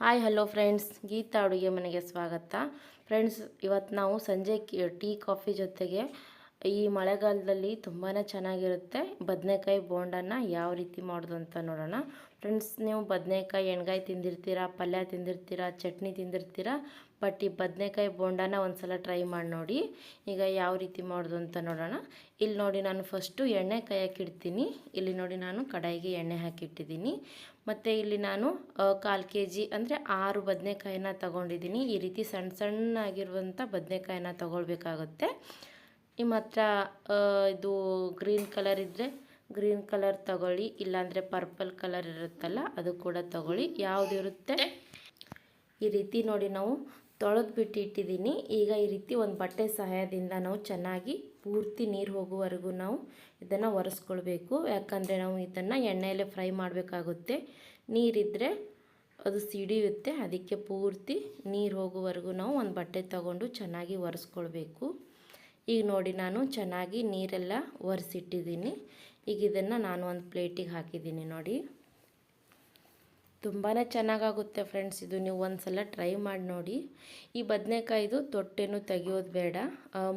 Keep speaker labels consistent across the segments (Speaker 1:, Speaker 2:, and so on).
Speaker 1: Hi, hello friends. Geetha ಅಡುಗೆ ಮನೆಗೆ ಸ್ವಾಗತ. ಫ್ರೆಂಡ್ಸ್, ಇವತ್ತು ನಾವು ಸಂಜೆ ಟೀ, ಕಾಫಿ ಜೊತೆಗೆ ಈ ಮಳೆಗಾಲದಲ್ಲಿ ತುಂಬಾ ಚೆನ್ನಾಗಿರುತ್ತೆ. ಬದನೆಕಾಯಿ ಬೋಂಡನ್ನು ಯಾವ ರೀತಿ ಮಾಡೋದು ಅಂತ ನೋಡೋಣ. ಫ್ರೆಂಡ್ಸ್, ನೀವು ಬದನೆಕಾಯಿ, ಎಣ್ಗಾಯಿ ತಿಂದಿರ್ತೀರಾ, ಪಲ್ಯ ತಿಂದಿರ್ತೀರಾ, ಚಟ್ನಿ ತಿಂದಿರ್ತೀರಾ ಬಟ್ ಈ ಬದನೆಕಾಯಿ ಬೋಂಡನ ಒಂದ್ಸಲ ಟ್ರೈ ಮಾಡಿ ನೋಡಿ. ಈಗ ಯಾವ ರೀತಿ ಮಾಡೋದು ಅಂತ ನೋಡೋಣ. ಇಲ್ಲಿ ನೋಡಿ ನಾನು ಫಸ್ಟು ಎಣ್ಣೆ ಹಾಕಿಡ್ತೀನಿ ಇಲ್ಲಿ ನೋಡಿ ನಾನು ಕಡಾಯಿಗೆ ಎಣ್ಣೆ ಹಾಕಿಟ್ಟಿದ್ದೀನಿ ಮತ್ತು ಇಲ್ಲಿ ನಾನು ಕಾಲು ಕೆ ಜಿ ಅಂದರೆ ಆರು ಬದನೆಕಾಯಿನ ತಗೊಂಡಿದ್ದೀನಿ. ಈ ರೀತಿ ಸಣ್ಣ ಸಣ್ಣಾಗಿರುವಂಥ ಬದನೆಕಾಯಿನ ತಗೊಳ್ಬೇಕಾಗುತ್ತೆ. ನಿಮ್ಮ ಹತ್ರ ಇದು ಗ್ರೀನ್ ಕಲರ್ ಇದ್ದರೆ ಗ್ರೀನ್ ಕಲರ್ ತಗೊಳ್ಳಿ. ಇಲ್ಲಾಂದರೆ ಪರ್ಪಲ್ ಕಲರ್ ಇರುತ್ತಲ್ಲ, ಅದು ಕೂಡ ತಗೊಳ್ಳಿ. ಯಾವುದಿರುತ್ತೆ ಈ ರೀತಿ ನೋಡಿ ನಾವು ತೊಳೆದು ಬಿಟ್ಟು ಇಟ್ಟಿದ್ದೀನಿ. ಈಗ ಈ ರೀತಿ ಒಂದು ಬಟ್ಟೆ ಸಹಾಯದಿಂದ ನಾವು ಚೆನ್ನಾಗಿ ಪೂರ್ತಿ ನೀರು ಹೋಗುವವರೆಗೂ ನಾವು ಇದನ್ನು ಒರೆಸ್ಕೊಳ್ಬೇಕು. ಯಾಕಂದರೆ ನಾವು ಇದನ್ನು ಎಣ್ಣೆಯಲ್ಲೇ ಫ್ರೈ ಮಾಡಬೇಕಾಗುತ್ತೆ. ನೀರಿದ್ದರೆ ಅದು ಸಿಡಿಯುತ್ತೆ. ಅದಕ್ಕೆ ಪೂರ್ತಿ ನೀರು ಹೋಗುವವರೆಗೂ ನಾವು ಒಂದು ಬಟ್ಟೆ ತಗೊಂಡು ಚೆನ್ನಾಗಿ ಒರೆಸ್ಕೊಳ್ಬೇಕು. ಈಗ ನೋಡಿ, ನಾನು ಚೆನ್ನಾಗಿ ನೀರೆಲ್ಲ ಒರೆಸಿಟ್ಟಿದ್ದೀನಿ. ಈಗ ಇದನ್ನು ನಾನು ಒಂದು ಪ್ಲೇಟಿಗೆ ಹಾಕಿದ್ದೀನಿ ನೋಡಿ. ತುಂಬಾ ಚೆನ್ನಾಗಾಗುತ್ತೆ ಫ್ರೆಂಡ್ಸ್ ಇದು ನೀವು ಒಂದು ಸಲ ಟ್ರೈ ಮಾಡಿ ನೋಡಿ. ಈ ಬದನೆಕಾಯ್ದು ತೊಟ್ಟೆನೂ ತೆಗಿಯೋದು ಬೇಡ.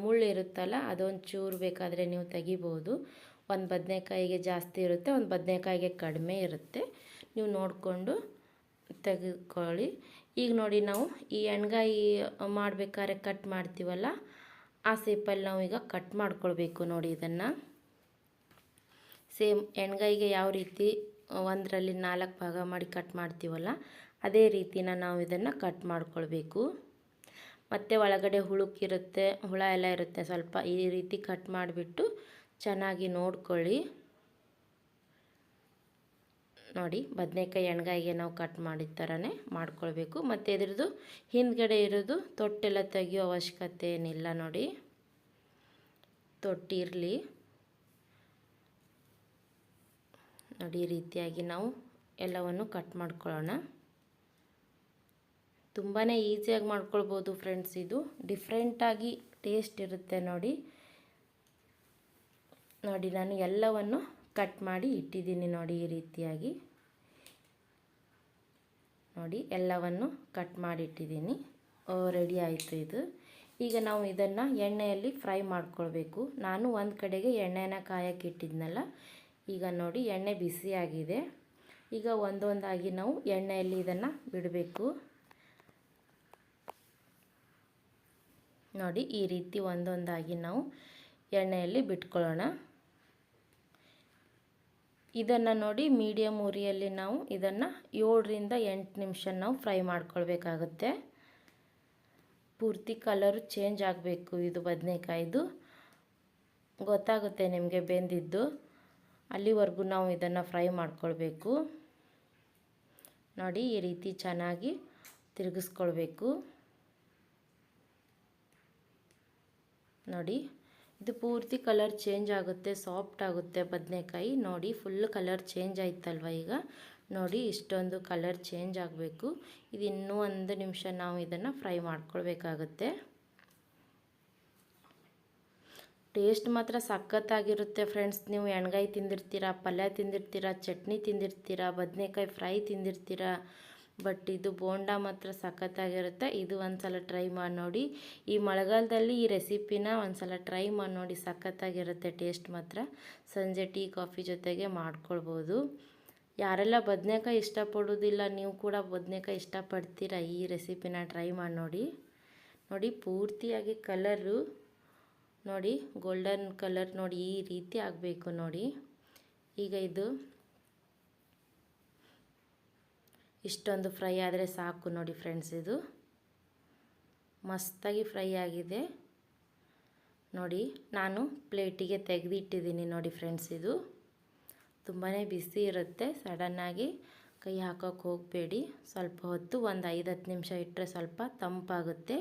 Speaker 1: ಮುಳ್ಳಿರುತ್ತಲ್ಲ ಅದೊಂದು ಚೂರು ಬೇಕಾದರೆ ನೀವು ತೆಗಿಬೋದು. ಒಂದು ಬದನೆಕಾಯಿಗೆ ಜಾಸ್ತಿ ಇರುತ್ತೆ, ಒಂದು ಬದನೆಕಾಯಿಗೆ ಕಡಿಮೆ ಇರುತ್ತೆ. ನೀವು ನೋಡಿಕೊಂಡು ತೆಗೆದುಕೊಳ್ಳಿ. ಈಗ ನೋಡಿ ನಾವು ಈ ಎಣ್ಗಾಯಿ ಮಾಡಬೇಕಾದ್ರೆ ಕಟ್ ಮಾಡ್ತೀವಲ್ಲ, ಆ ಸೇಪಲ್ಲಿ ನಾವು ಈಗ ಕಟ್ ಮಾಡ್ಕೊಳ್ಬೇಕು ನೋಡಿ ಇದನ್ನು. ಸೇಮ್ ಎಣ್ಗಾಯಿಗೆ ಯಾವ ರೀತಿ ಒಂದರಲ್ಲಿ ನಾಲ್ಕು ಭಾಗ ಮಾಡಿ ಕಟ್ ಮಾಡ್ತೀವಲ್ಲ, ಅದೇ ರೀತಿನ ನಾವು ಇದನ್ನು ಕಟ್ ಮಾಡ್ಕೊಳ್ಬೇಕು. ಮತ್ತು ಒಳಗಡೆ ಹುಳುಕಿರುತ್ತೆ, ಹುಳ ಎಲ್ಲ ಇರುತ್ತೆ, ಸ್ವಲ್ಪ ಈ ರೀತಿ ಕಟ್ ಮಾಡಿಬಿಟ್ಟು ಚೆನ್ನಾಗಿ ನೋಡ್ಕೊಳ್ಳಿ. ನೋಡಿ, ಬದನೆಕಾಯಿ ಎಣ್ಗಾಯಿಗೆ ನಾವು ಕಟ್ ಮಾಡಿದ ಥರನೇ ಮಾಡ್ಕೊಳ್ಬೇಕು. ಮತ್ತು ಇದ್ರದ್ದು ಹಿಂದ್ಗಡೆ ಇರೋದು ತೊಟ್ಟೆಲ್ಲ ತೆಗಿಯೋ ಅವಶ್ಯಕತೆ ಏನಿಲ್ಲ ನೋಡಿ. ತೊಟ್ಟಿರಲಿ. ನೋಡಿ, ಈ ರೀತಿಯಾಗಿ ನಾವು ಎಲ್ಲವನ್ನು ಕಟ್ ಮಾಡ್ಕೊಳ್ಳೋಣ. ತುಂಬಾ ಈಸಿಯಾಗಿ ಮಾಡ್ಕೊಳ್ಬೋದು ಫ್ರೆಂಡ್ಸ್ ಇದು. ಡಿಫ್ರೆಂಟಾಗಿ ಟೇಸ್ಟ್ ಇರುತ್ತೆ ನೋಡಿ. ನೋಡಿ, ನಾನು ಎಲ್ಲವನ್ನು ಕಟ್ ಮಾಡಿ ಇಟ್ಟಿದ್ದೀನಿ ನೋಡಿ, ಈ ರೀತಿಯಾಗಿ. ನೋಡಿ, ಎಲ್ಲವನ್ನು ಕಟ್ ಮಾಡಿ ಇಟ್ಟಿದ್ದೀನಿ. ರೆಡಿ ಆಯಿತು ಇದು. ಈಗ ನಾವು ಇದನ್ನು ಎಣ್ಣೆಯಲ್ಲಿ ಫ್ರೈ ಮಾಡ್ಕೊಳ್ಬೇಕು. ನಾನು ಒಂದು ಕಡೆಗೆ ಎಣ್ಣೆನ ಕಾಯಕ್ಕೆ ಇಟ್ಟಿದ್ನಲ್ಲ ಈಗ ನೋಡಿ ಎಣ್ಣೆ ಬಿಸಿಯಾಗಿದೆ ಈಗ ಒಂದೊಂದಾಗಿ ನಾವು ಎಣ್ಣೆಯಲ್ಲಿ ಇದನ್ನು ಬಿಡಬೇಕು. ನೋಡಿ ಈ ರೀತಿ ಒಂದೊಂದಾಗಿ ನಾವು ಎಣ್ಣೆಯಲ್ಲಿ ಬಿಟ್ಕೊಳ್ಳೋಣ. ಇದನ್ನು ನೋಡಿ ಮೀಡಿಯಮ್ ಉರಿಯಲ್ಲಿ ನಾವು ಇದನ್ನು ಏಳರಿಂದ ಎಂಟು ನಿಮಿಷ ನಾವು ಫ್ರೈ ಮಾಡ್ಕೊಳ್ಬೇಕಾಗುತ್ತೆ. ಪೂರ್ತಿ ಕಲರು ಚೇಂಜ್ ಆಗಬೇಕು ಇದು ಬದನೆಕಾಯ್ದು. ಗೊತ್ತಾಗುತ್ತೆ ನಿಮಗೆ ಬೆಂದಿದ್ದು. ಅಲ್ಲಿವರೆಗೂ ನಾವು ಇದನ್ನು ಫ್ರೈ ಮಾಡ್ಕೊಳ್ಬೇಕು. ನೋಡಿ, ಈ ರೀತಿ ಚೆನ್ನಾಗಿ ತಿರುಗಿಸ್ಕೊಳ್ಬೇಕು. ನೋಡಿ, ಇದು ಪೂರ್ತಿ ಕಲರ್ ಚೇಂಜ್ ಆಗುತ್ತೆ, ಸಾಫ್ಟ್ ಆಗುತ್ತೆ ಬದನೆಕಾಯಿ. ನೋಡಿ, ಫುಲ್ ಕಲರ್ ಚೇಂಜ್ ಆಯ್ತಲ್ವ ಈಗ. ನೋಡಿ, ಇಷ್ಟೊಂದು ಕಲರ್ ಚೇಂಜ್ ಆಗಬೇಕು. ಇದು ಇನ್ನೂ ಒಂದು ನಿಮಿಷ ನಾವು ಇದನ್ನು ಫ್ರೈ ಮಾಡ್ಕೊಳ್ಬೇಕಾಗುತ್ತೆ. ಟೇಸ್ಟ್ ಮಾತ್ರ ಸಖತ್ತಾಗಿರುತ್ತೆ ಫ್ರೆಂಡ್ಸ್ ನೀವು ಎಣ್ಗಾಯಿ ತಿಂದಿರ್ತೀರ, ಪಲ್ಯ ತಿಂದಿರ್ತೀರ, ಚಟ್ನಿ ತಿಂದಿರ್ತೀರಾ, ಬದನೆಕಾಯಿ ಫ್ರೈ ತಿಂದಿರ್ತೀರಾ ಬಟ್ ಇದು ಬೋಂಡ ಮಾತ್ರ ಸಖತ್ತಾಗಿರುತ್ತೆ. ಇದು ಒಂದು ಸಲ ಟ್ರೈ ಮಾಡಿ ನೋಡಿ. ಈ ಮಳೆಗಾಲದಲ್ಲಿ ಈ ರೆಸಿಪಿನ ಒಂದು ಸಲ ಟ್ರೈ ಮಾಡಿ ನೋಡಿ, ಸಖತ್ತಾಗಿರುತ್ತೆ ಟೇಸ್ಟ್ ಮಾತ್ರ. ಸಂಜೆ ಟೀ, ಕಾಫಿ ಜೊತೆಗೆ ಮಾಡ್ಕೊಳ್ಬೋದು. ಯಾರೆಲ್ಲ ಬದನೆಕಾಯಿ ಇಷ್ಟಪಡೋದಿಲ್ಲ, ನೀವು ಕೂಡ ಬದನೆಕಾಯಿ ಇಷ್ಟಪಡ್ತೀರಾ ಈ ರೆಸಿಪಿನ ಟ್ರೈ ಮಾಡಿ ನೋಡಿ. ನೋಡಿ, ಪೂರ್ತಿಯಾಗಿ ಕಲರು ನೋಡಿ ಗೋಲ್ಡನ್ ಕಲರ್ ನೋಡಿ ಈ ರೀತಿ ಆಗಬೇಕು ನೋಡಿ. ಈಗ ಇದು ಇಷ್ಟೊಂದು ಫ್ರೈ ಆದರೆ ಸಾಕು ನೋಡಿ ಫ್ರೆಂಡ್ಸ್ ಇದು. ಮಸ್ತಾಗಿ ಫ್ರೈ ಆಗಿದೆ. ನೋಡಿ, ನಾನು ಪ್ಲೇಟಿಗೆ ತೆಗೆದಿಟ್ಟಿದ್ದೀನಿ ನೋಡಿ ಫ್ರೆಂಡ್ಸ್ ಇದು. ತುಂಬಾ ಬಿಸಿ ಇರುತ್ತೆ ಸಡನ್ನಾಗಿ ಕೈ ಹಾಕೋಕೆ ಹೋಗಬೇಡಿ. ಸ್ವಲ್ಪ ಹೊತ್ತು ಒಂದು ಐದು ಹತ್ತು ನಿಮಿಷ ಇಟ್ಟರೆ ಸ್ವಲ್ಪ ತಂಪಾಗುತ್ತೆ.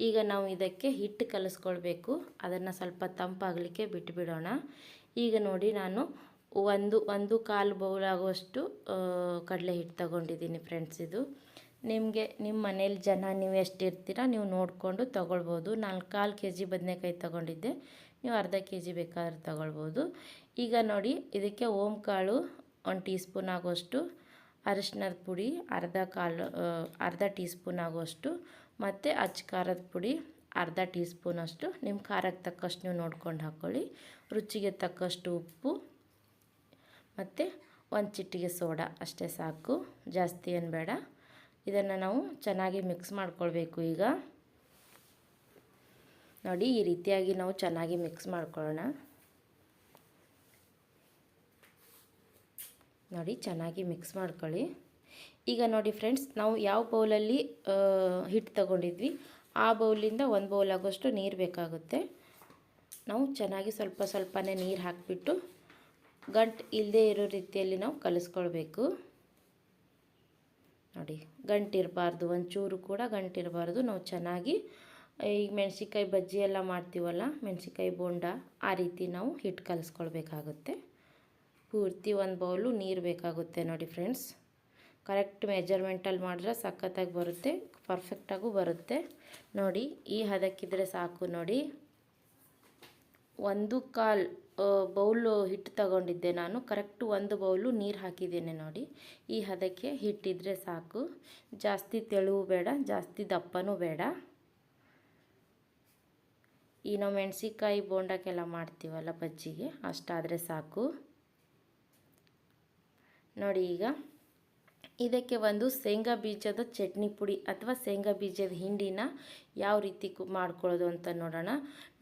Speaker 1: ಈಗ ನಾವು ಇದಕ್ಕೆ ಹಿಟ್ಟು ಕಲಿಸ್ಕೊಳ್ಬೇಕು. ಅದನ್ನು ಸ್ವಲ್ಪ ತಂಪಾಗಲಿಕ್ಕೆ ಬಿಟ್ಟುಬಿಡೋಣ ಈಗ ನೋಡಿ ನಾನು ಒಂದು ಒಂದು ಕಾಲು ಬೌಲ್ ಆಗುವಷ್ಟು ಕಡಲೆ ಹಿಟ್ಟು ತಗೊಂಡಿದ್ದೀನಿ ಫ್ರೆಂಡ್ಸ್ ಇದು. ನಿಮಗೆ ನಿಮ್ಮ ಮನೇಲಿ ಜನ ನೀವು ಎಷ್ಟು ಇರ್ತೀರ ನೀವು ನೋಡಿಕೊಂಡು ತೊಗೊಳ್ಬೋದು. ನಾನು ಕಾಲು ಕೆ ಜಿ ಬದನೆಕಾಯಿ ತೊಗೊಂಡಿದ್ದೆ. ನೀವು ಅರ್ಧ ಕೆ ಜಿ ಬೇಕಾದ್ರೆ ತೊಗೊಳ್ಬೋದು. ಈಗ ನೋಡಿ ಇದಕ್ಕೆ ಓಮ್ ಕಾಳು ಒಂದು ಟೀ ಸ್ಪೂನ್ ಆಗುವಷ್ಟು ಅರಿಶಿನದ ಪುಡಿ ಅರ್ಧ ಕಾಲು ಅರ್ಧ ಟೀ ಸ್ಪೂನ್ ಆಗುವಷ್ಟು ಮತ್ತು ಅಚ್ಚ ಖಾರದ ಪುಡಿ ಅರ್ಧ ಟೀ ಸ್ಪೂನಷ್ಟು ನಿಮ್ಮ ಖಾರಕ್ಕೆ ತಕ್ಕಷ್ಟು ನೀವು ನೋಡ್ಕೊಂಡು ಹಾಕ್ಕೊಳ್ಳಿ ರುಚಿಗೆ ತಕ್ಕಷ್ಟು ಉಪ್ಪು ಮತ್ತು ಒಂದು ಚಿಟ್ಟಿಗೆ ಸೋಡಾ, ಅಷ್ಟೇ ಸಾಕು. ಜಾಸ್ತಿ ಏನು ಬೇಡ. ಇದನ್ನು ನಾವು ಚೆನ್ನಾಗಿ ಮಿಕ್ಸ್ ಮಾಡ್ಕೊಳ್ಬೇಕು ಈಗ. ನೋಡಿ, ಈ ರೀತಿಯಾಗಿ ನಾವು ಚೆನ್ನಾಗಿ ಮಿಕ್ಸ್ ಮಾಡ್ಕೊಳ್ಳೋಣ. ನೋಡಿ, ಚೆನ್ನಾಗಿ ಮಿಕ್ಸ್ ಮಾಡ್ಕೊಳ್ಳಿ. ಈಗ ನೋಡಿ ಫ್ರೆಂಡ್ಸ್ ನಾವು ಯಾವ ಬೌಲಲ್ಲಿ ಹಿಟ್ಟು ತಗೊಂಡಿದ್ವಿ, ಆ ಬೌಲಿಂದ ಒಂದು ಬೌಲ್ ಆಗೋಷ್ಟು ನೀರು ಬೇಕಾಗುತ್ತೆ. ನಾವು ಚೆನ್ನಾಗಿ ಸ್ವಲ್ಪ ಸ್ವಲ್ಪನೇ ನೀರು ಹಾಕಿಬಿಟ್ಟು ಗಂಟು ಇಲ್ಲದೆ ಇರೋ ರೀತಿಯಲ್ಲಿ ನಾವು ಕಲಿಸ್ಕೊಳ್ಬೇಕು. ನೋಡಿ ಗಂಟಿರಬಾರ್ದು ಒಂಚೂರು ಕೂಡ ಗಂಟಿರಬಾರ್ದು ನಾವು ಚೆನ್ನಾಗಿ ಈ ಮೆಣಸಿಕಾಯಿ ಬಜ್ಜಿ ಎಲ್ಲ ಮಾಡ್ತೀವಲ್ಲ ಮೆಣಸಿಕಾಯಿ ಬೋಂಡ, ಆ ರೀತಿ ನಾವು ಹಿಟ್ಟು ಕಲಿಸ್ಕೊಳ್ಬೇಕಾಗುತ್ತೆ. ಪೂರ್ತಿ ಒಂದು ಬೌಲು ನೀರು ಬೇಕಾಗುತ್ತೆ ನೋಡಿ ಫ್ರೆಂಡ್ಸ್ ಕರೆಕ್ಟ್ ಮೆಜರ್ಮೆಂಟಲ್ಲಿ ಮಾಡಿದ್ರೆ ಸಖತ್ತಾಗಿ ಬರುತ್ತೆ ಪರ್ಫೆಕ್ಟಾಗೂ ಬರುತ್ತೆ. ನೋಡಿ, ಈ ಹದಕ್ಕಿದ್ರೆ ಸಾಕು ನೋಡಿ. ಒಂದು ಕಾಲು ಬೌಲು ಹಿಟ್ಟು ತಗೊಂಡಿದ್ದೆ ನಾನು. ಕರೆಕ್ಟ್ ಒಂದು ಬೌಲು ನೀರು ಹಾಕಿದ್ದೇನೆ ನೋಡಿ. ಈ ಹದಕ್ಕೆ ಹಿಟ್ಟಿದ್ರೆ ಸಾಕು. ಜಾಸ್ತಿ ತೆಳುವು ಬೇಡ, ಜಾಸ್ತಿ ದಪ್ಪನೂ ಬೇಡ. ಈ ನಾವು ಮೆಣಸಿನ್ಕಾಯಿ ಬೋಂಡಕ್ಕೆಲ್ಲ ಮಾಡ್ತೀವಲ್ಲ ಬಜ್ಜಿಗೆ, ಅಷ್ಟಾದರೆ ಸಾಕು. ನೋಡಿ ಈಗ. ಇದಕ್ಕೆ ಒಂದು ಶೇಂಗಾ ಬೀಜದ ಚಟ್ನಿ ಪುಡಿ ಅಥವಾ ಶೇಂಗಾ ಬೀಜದ ಹಿಂಡಿನ ಯಾವ ರೀತಿ ಮಾಡ್ಕೊಳ್ಳೋದು ಅಂತ ನೋಡೋಣ.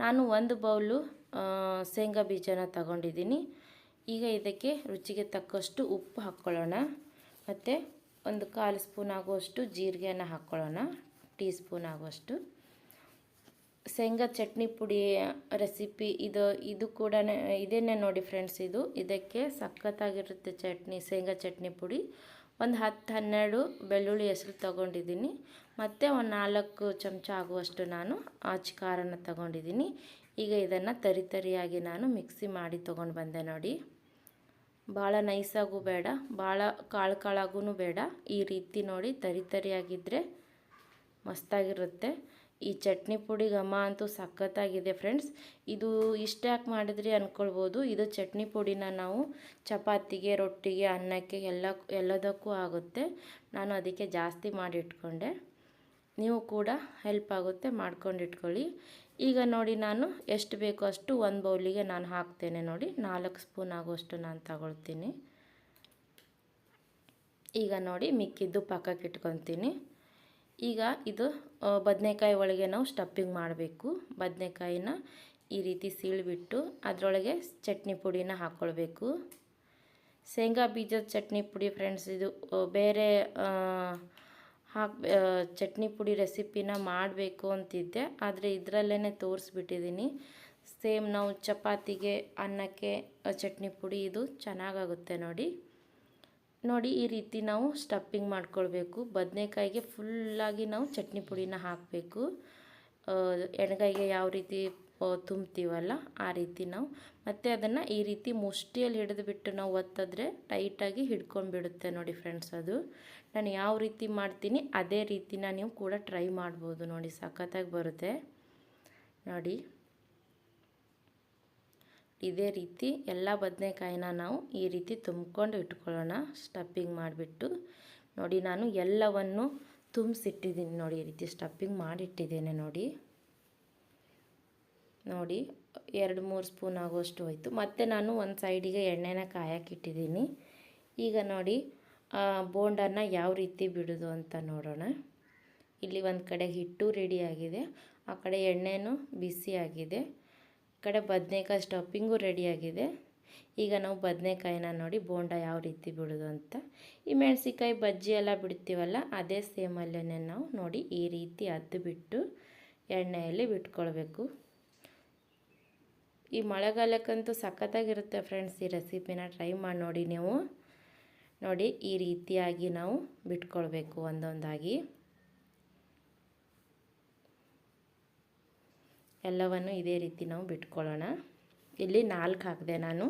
Speaker 1: ನಾನು ಒಂದು ಬೌಲು ಶೇಂಗಾ ಬೀಜನ ತಗೊಂಡಿದ್ದೀನಿ. ಈಗ ಇದಕ್ಕೆ ರುಚಿಗೆ ತಕ್ಕಷ್ಟು ಉಪ್ಪು ಹಾಕ್ಕೊಳ್ಳೋಣ. ಮತ್ತು ಒಂದು ಕಾಲು ಸ್ಪೂನ್ ಆಗುವಷ್ಟು ಜೀರಿಗೆಯನ್ನು ಹಾಕ್ಕೊಳ್ಳೋಣ. ಟೀ ಸ್ಪೂನ್ ಆಗುವಷ್ಟು. ಶೇಂಗಾ ಚಟ್ನಿ ಪುಡಿ ರೆಸಿಪಿ ಇದು ಇದು ಕೂಡ ಇದನ್ನೇ ನೋಡಿ ಫ್ರೆಂಡ್ಸ್ ಇದು. ಇದಕ್ಕೆ ಸಖತ್ತಾಗಿರುತ್ತೆ ಚಟ್ನಿ, ಶೇಂಗಾ ಚಟ್ನಿ ಪುಡಿ. ಒಂದು ಹತ್ತು ಹನ್ನೆರಡು ಬೆಳ್ಳುಳ್ಳಿ ಹೆಸರು ತೊಗೊಂಡಿದ್ದೀನಿ. ಮತ್ತು ಒಂದು ನಾಲ್ಕು ಚಮಚ ಆಗುವಷ್ಟು ನಾನು ಆಚಿ ಖಾರನ ತಗೊಂಡಿದ್ದೀನಿ. ಈಗ ಇದನ್ನು ತರಿ ತರಿಯಾಗಿ ನಾನು ಮಿಕ್ಸಿ ಮಾಡಿ ತೊಗೊಂಡು ಬಂದೆ ನೋಡಿ. ಭಾಳ ನೈಸಾಗೂ ಬೇಡ, ಭಾಳ ಕಾಳು ಕಾಳಾಗೂ ಬೇಡ. ಈ ರೀತಿ ನೋಡಿ ತರಿ ತರಿಯಾಗಿದ್ದರೆ ಮಸ್ತಾಗಿರುತ್ತೆ. ಈ ಚಟ್ನಿ ಪುಡಿ ಘಮ ಅಂತೂ ಸಖತ್ತಾಗಿದೆ ಫ್ರೆಂಡ್ಸ್. ಇದು ಇಷ್ಟ್ಯಾಕೆ ಮಾಡಿದ್ರಿ ಅಂದ್ಕೊಳ್ಬೋದು ಇದು ಚಟ್ನಿ ಪುಡಿನ ನಾವು ಚಪಾತಿಗೆ, ರೊಟ್ಟಿಗೆ, ಅನ್ನಕ್ಕೆ ಎಲ್ಲ, ಎಲ್ಲದಕ್ಕೂ ಆಗುತ್ತೆ. ನಾನು ಅದಕ್ಕೆ ಜಾಸ್ತಿ ಮಾಡಿ ಇಟ್ಕೊಂಡೆ ನೀವು ಕೂಡ ಹೆಲ್ಪ್ ಆಗುತ್ತೆ ಮಾಡ್ಕೊಂಡು ಇಟ್ಕೊಳ್ಳಿ ಈಗ ನೋಡಿ ನಾನು ಎಷ್ಟು ಬೇಕೋ ಅಷ್ಟು ಒಂದು ಬೌಲಿಗೆ ನಾನು ಹಾಕ್ತೇನೆ ನೋಡಿ. ನಾಲ್ಕು ಸ್ಪೂನ್ ಆಗುವಷ್ಟು ನಾನು ತಗೊಳ್ತೀನಿ. ಈಗ ನೋಡಿ ಮಿಕ್ಕಿದ್ದು ಪಕ್ಕಕ್ಕೆ ಇಟ್ಕೊತೀನಿ ಈಗ ಇದು ಬದನೆಕಾಯಿ ಒಳಗೆ ನಾವು ಸ್ಟಫಿಂಗ್ ಮಾಡಬೇಕು. ಬದನೆಕಾಯಿನ ಈ ರೀತಿ ಸೀಳ್ಬಿಟ್ಟು ಅದರೊಳಗೆ ಚಟ್ನಿ ಪುಡಿನ ಹಾಕ್ಕೊಳ್ಬೇಕು ಶೇಂಗಾ ಬೀಜದ ಚಟ್ನಿ ಪುಡಿ ಫ್ರೆಂಡ್ಸ್ ಇದು ಬೇರೆ ಹಾಕಿ ಚಟ್ನಿ ಪುಡಿ ರೆಸಿಪಿನ ಮಾಡಬೇಕು ಅಂತಿದ್ದೆ. ಆದರೆ ಇದರಲ್ಲೇ ತೋರಿಸ್ಬಿಟ್ಟಿದ್ದೀನಿ ಸೇಮ್ ನಾವು ಚಪಾತಿಗೆ, ಅನ್ನಕ್ಕೆ ಚಟ್ನಿ ಪುಡಿ ಇದು ಚೆನ್ನಾಗಾಗುತ್ತೆ ನೋಡಿ. ನೋಡಿ ಈ ರೀತಿ ನಾವು ಸ್ಟಫಿಂಗ್ ಮಾಡ್ಕೊಳ್ಬೇಕು. ಬದನೆಕಾಯಿಗೆ ಫುಲ್ಲಾಗಿ ನಾವು ಚಟ್ನಿ ಪುಡಿನ ಹಾಕಬೇಕು. ಎಣ್ಗಾಯಿಗೆ ಯಾವ ರೀತಿ ತುಂಬ್ತೀವಲ್ಲ ಆ ರೀತಿ ನಾವು. ಮತ್ತು ಅದನ್ನು ಈ ರೀತಿ ಮುಷ್ಟಿಯಲ್ಲಿ ಹಿಡಿದುಬಿಟ್ಟು ನಾವು ಒತ್ತಿದ್ರೆ ಟೈಟಾಗಿ ಹಿಡ್ಕೊಂಡ್ಬಿಡುತ್ತೆ ನೋಡಿ ಫ್ರೆಂಡ್ಸ್ ಅದು. ನಾನು ಯಾವ ರೀತಿ ಮಾಡ್ತೀನಿ ಅದೇ ರೀತಿನ ನೀವು ಕೂಡ ಟ್ರೈ ಮಾಡ್ಬೋದು ನೋಡಿ, ಸಖತ್ತಾಗಿ ಬರುತ್ತೆ. ನೋಡಿ. ಇದೇ ರೀತಿ ಎಲ್ಲ ಬದನೆಕಾಯಿನ ನಾವು ಈ ರೀತಿ ತುಂಬ್ಕೊಂಡು ಇಟ್ಕೊಳ್ಳೋಣ. ಸ್ಟಫಿಂಗ್ ಮಾಡಿಬಿಟ್ಟು. ನೋಡಿ, ನಾನು ಎಲ್ಲವನ್ನು ತುಂಬಿಸಿಟ್ಟಿದ್ದೀನಿ ನೋಡಿ, ಈ ರೀತಿ ಸ್ಟಫಿಂಗ್ ಮಾಡಿಟ್ಟಿದ್ದೇನೆ ನೋಡಿ. ನೋಡಿ, ಎರಡು ಮೂರು ಸ್ಪೂನ್ ಆಗೋಷ್ಟು ಹೋಯಿತು. ಮತ್ತು ನಾನು ಒಂದು ಸೈಡಿಗೆ ಎಣ್ಣೆನ ಕಾಯಕ್ಕಿಟ್ಟಿದ್ದೀನಿ ಈಗ ನೋಡಿ ಬೋಂಡನ್ನ ಯಾವ ರೀತಿ ಬಿಡೋದು ಅಂತ ನೋಡೋಣ. ಇಲ್ಲಿ ಒಂದು ಕಡೆ ಹಿಟ್ಟು ರೆಡಿಯಾಗಿದೆ ಆ ಕಡೆ ಎಣ್ಣೆನೂ ಬಿಸಿಯಾಗಿದೆ ಕಡೆ ಬದನೇಕಾಯಿ ಸ್ಟಫಿಂಗು ರೆಡಿಯಾಗಿದೆ. ಈಗ ನಾವು ಬದನೇಕಾಯಿನ ನೋಡಿ ಬೋಂಡ ಯಾವ ರೀತಿ ಬಿಡೋದು ಅಂತ. ಈ ಮೆಣಸಿಕಾಯಿ ಬಜ್ಜಿ ಎಲ್ಲ ಬಿಡ್ತೀವಲ್ಲ, ಅದೇ ಸೇಮಲ್ಲೇ ನಾವು ನೋಡಿ ಈ ರೀತಿ ಅದ್ದು ಬಿಟ್ಟು ಎಣ್ಣೆಯಲ್ಲಿ ಬಿಟ್ಕೊಳ್ಬೇಕು. ಈ ಮಳೆಗಾಲಕ್ಕಂತೂ ಸಖತ್ತಾಗಿರುತ್ತೆ ಫ್ರೆಂಡ್ಸ್ ಈ ರೆಸಿಪಿನ ಟ್ರೈ ಮಾಡಿ ನೋಡಿ ನೀವು. ನೋಡಿ ಈ ರೀತಿಯಾಗಿ ನಾವು ಬಿಟ್ಕೊಳ್ಬೇಕು ಒಂದೊಂದಾಗಿ. ಎಲ್ಲವನ್ನು ಇದೇ ರೀತಿ ನಾವು ಬಿಟ್ಕೊಳ್ಳೋಣ. ಇಲ್ಲಿ ನಾಲ್ಕು ಹಾಕಿದೆ ನಾನು.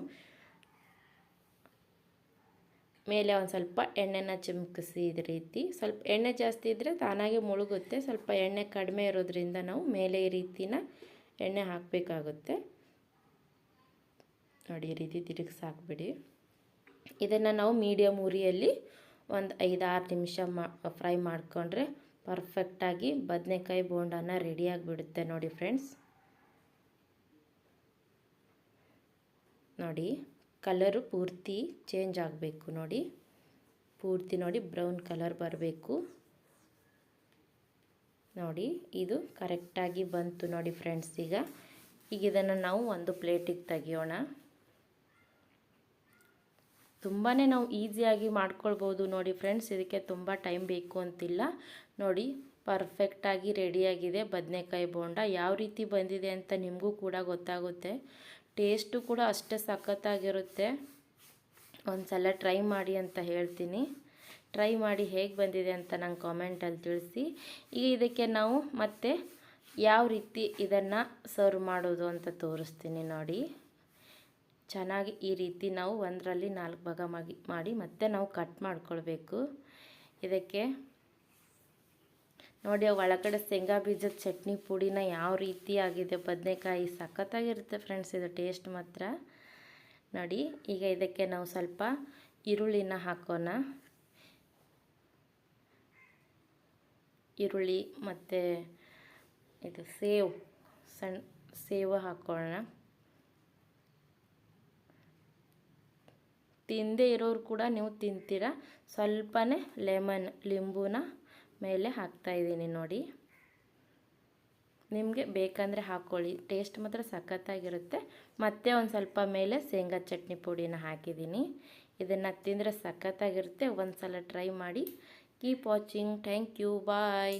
Speaker 1: ಮೇಲೆ ಒಂದು ಸ್ವಲ್ಪ ಎಣ್ಣೆನ ಚಿಮುಕಿಸಿ ಇದೇ ರೀತಿ. ಸ್ವಲ್ಪ ಎಣ್ಣೆ ಜಾಸ್ತಿ ಇದ್ದರೆ ತಾನಾಗೆ ಮುಳುಗುತ್ತೆ. ಸ್ವಲ್ಪ ಎಣ್ಣೆ ಕಡಿಮೆ ಇರೋದ್ರಿಂದ ನಾವು ಮೇಲೆ ಈ ರೀತಿನ ಎಣ್ಣೆ ಹಾಕಬೇಕಾಗುತ್ತೆ. ನೋಡಿ, ಈ ರೀತಿ ತಿರುಗಿಸಿ ಹಾಕ್ಬಿಡಿ. ಇದನ್ನು ನಾವು ಮೀಡಿಯಮ್ ಉರಿಯಲ್ಲಿ ಒಂದು ಐದಾರು ನಿಮಿಷ ಮಾ, ಫ್ರೈ ಮಾಡಿಕೊಂಡ್ರೆ ಪರ್ಫೆಕ್ಟಾಗಿ ಬದನೆಕಾಯಿ ಬೋಂಡನ ರೆಡಿಯಾಗಿಬಿಡುತ್ತೆ ನೋಡಿ ಫ್ರೆಂಡ್ಸ್ ನೋಡಿ ಕಲರು ಪೂರ್ತಿ ಚೇಂಜ್ ಆಗಬೇಕು ನೋಡಿ. ಪೂರ್ತಿ ನೋಡಿ ಬ್ರೌನ್ ಕಲರ್ ಬರಬೇಕು. ನೋಡಿ, ಇದು ಕರೆಕ್ಟಾಗಿ ಬಂತು ನೋಡಿ ಫ್ರೆಂಡ್ಸ್ ಈಗ ಈಗ ಇದನ್ನು ನಾವು ಒಂದು ಪ್ಲೇಟಿಗೆ ತೆಗಿಯೋಣ. ತುಂಬಾ ನಾವು ಈಸಿಯಾಗಿ ಮಾಡ್ಕೊಳ್ಬೋದು ನೋಡಿ ಫ್ರೆಂಡ್ಸ್ ಇದಕ್ಕೆ ತುಂಬ ಟೈಮ್ ಬೇಕು ಅಂತಿಲ್ಲ. ನೋಡಿ ಪರ್ಫೆಕ್ಟಾಗಿ ರೆಡಿಯಾಗಿದೆ ಬದನೆಕಾಯಿ ಬೋಂಡ. ಯಾವ ರೀತಿ ಬಂದಿದೆ ಅಂತ ನಿಮಗೂ ಕೂಡ ಗೊತ್ತಾಗುತ್ತೆ. ಟೇಸ್ಟು ಕೂಡ ಅಷ್ಟೇ ಸಖತ್ತಾಗಿರುತ್ತೆ. ಒಂದು ಸಲ ಟ್ರೈ ಮಾಡಿ ಅಂತ ಹೇಳ್ತೀನಿ. ಟ್ರೈ ಮಾಡಿ ಹೇಗೆ ಬಂದಿದೆ ಅಂತ ನಂಗೆ ಕಾಮೆಂಟಲ್ಲಿ ತಿಳಿಸಿ. ಈಗ ಇದಕ್ಕೆ ನಾವು ಮತ್ತೆ ಯಾವ ರೀತಿ ಇದನ್ನು ಸರ್ವ್ ಮಾಡೋದು ಅಂತ ತೋರಿಸ್ತೀನಿ ನೋಡಿ. ಚೆನ್ನಾಗಿ ಈ ರೀತಿ ನಾವು ಒಂದರಲ್ಲಿ ನಾಲ್ಕು ಭಾಗ ಮಾಡಿ ಮಾಡಿ ಮತ್ತೆ ನಾವು ಕಟ್ ಮಾಡ್ಕೊಳ್ಬೇಕು. ಇದಕ್ಕೆ ನೋಡಿ ಒಳಗಡೆ ಶೇಂಗಾ ಬೀಜದ ಚಟ್ನಿ ಪುಡಿನ ಯಾವ ರೀತಿ ಆಗಿದೆ ಬದನೆಕಾಯಿ ಸಖತ್ತಾಗಿರುತ್ತೆ ಫ್ರೆಂಡ್ಸ್ ಇದು ಟೇಸ್ಟ್ ಮಾತ್ರ. ನೋಡಿ, ಈಗ ಇದಕ್ಕೆ ನಾವು ಸ್ವಲ್ಪ ಈರುಳ್ಳಿನ ಹಾಕೋಣ. ಈರುಳ್ಳಿ ಮತ್ತು ಇದು ಸೇವ್ ಸಣ್ಣ ಸೇವು ಹಾಕೋಣ. ತಿಂದೇ ಇರೋರು ಕೂಡ ನೀವು ತಿಂತೀರ? ಸ್ವಲ್ಪನೇ ಲೆಮನ್ ಲಿಂಬುನ ಮೇಲೆ ಹಾಕ್ತಾಯಿದ್ದೀನಿ ನೋಡಿ. ನಿಮಗೆ ಬೇಕಂದರೆ ಹಾಕ್ಕೊಳ್ಳಿ ಟೇಸ್ಟ್ ಮಾತ್ರ ಸಖತ್ತಾಗಿರುತ್ತೆ. ಮತ್ತೆ ಒಂದು ಸ್ವಲ್ಪ ಮೇಲೆ ಶೇಂಗಾ ಚಟ್ನಿ ಪುಡಿನ ಹಾಕಿದ್ದೀನಿ. ಇದನ್ನು ತಿಂದರೆ ಸಖತ್ತಾಗಿರುತ್ತೆ. ಒಂದು ಸಲ ಟ್ರೈ ಮಾಡಿ. Keep watching thank you bye